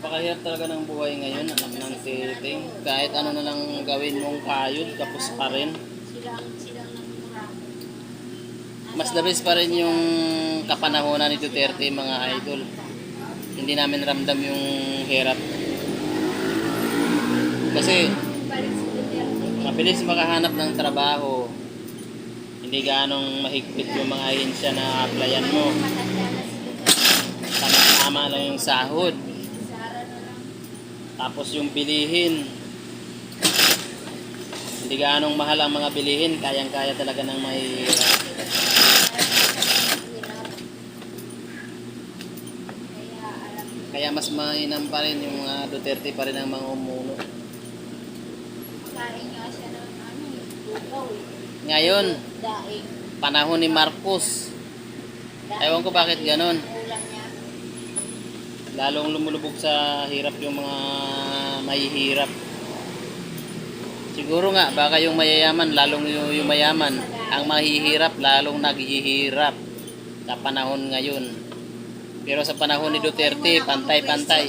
Napakahirap talaga ng buhay ngayon, anak ng titing. Kahit ano na lang gawin mong kayod, tapos pa rin. Mas best pa rin yung kapanahonan ni Duterte, mga idol. Hindi namin ramdam yung hirap. Kasi mabilis makahanap ng trabaho. Hindi ganong mahigpit yung mga ahensya na applyan mo. Tama-tama lang yung sahod. Tapos yung bilihin. Hindi ganong mahal ang mga bilihin. Kayang-kaya talaga ng may. Kaya mas mainam pa rin yung mga Duterte pa rin ang mga umuno. kain nga siya ng ano lugaw eh. Ngayon, panahon ni Marcos. Ewan ko bakit ganon. Lalong lumulubog sa hirap yung mga mahihirap. Siguro nga, baka yung mayayaman, lalong yung, yung mayaman. Ang mahihirap, lalong naghihirap sa panahon ngayon. Pero sa panahon ni Duterte, pantay-pantay.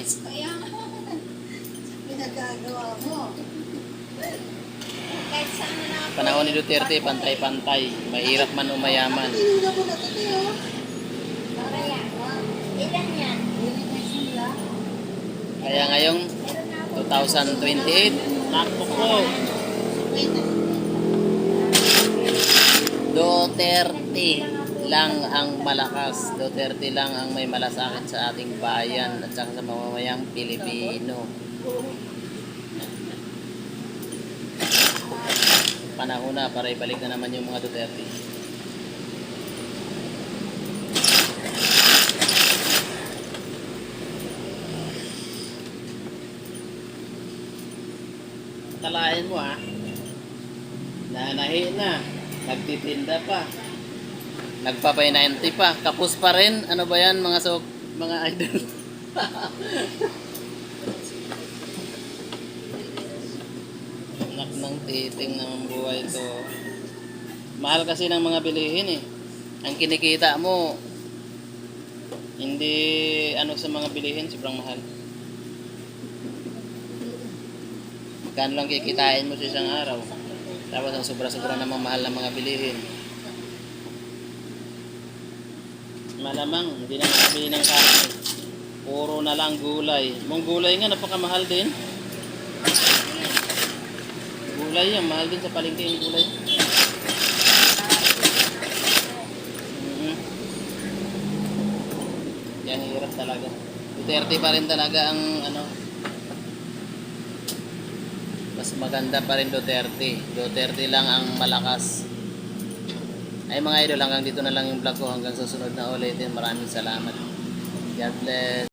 Panahon ni Duterte, pantay-pantay. Mahirap man o mayaman. Ilan yan? Kaya ngayong Meron na ako. 2028, nakpo po. Kwenta. Duterte lang ang malakas. Duterte lang ang may malasakit sa ating bayan at saka sa mamamayang Pilipino. Panahon na para ibalik na naman yung mga Duterte. Kalahin mo ah. Nanahi na. Nagtitinda pa. Nagpapay 90 pa. Kapos pa rin. Ano ba yan mga sok, mga idol? Anak ng titing ng buhay to. Mahal kasi ng mga bilihin eh. Ang kinikita mo, hindi ano sa mga bilihin, sobrang mahal. Magkano lang kikitain mo sa isang araw. Tapos ang sobra-sobra namang mahal ng mga bilihin. Malamang, hindi na makabili ng karne. Puro na lang gulay. Mong gulay nga, napakamahal din. Gulay yan, mahal din sa palengke yung gulay. Mhm. Yan, hirap talaga. Duterte pa rin talaga ang ano, mas maganda pa rin Duterte. Duterte lang ang malakas. Ay mga idol, hanggang dito na lang yung vlog ko. Hanggang susunod na ulitin. Maraming salamat. God bless.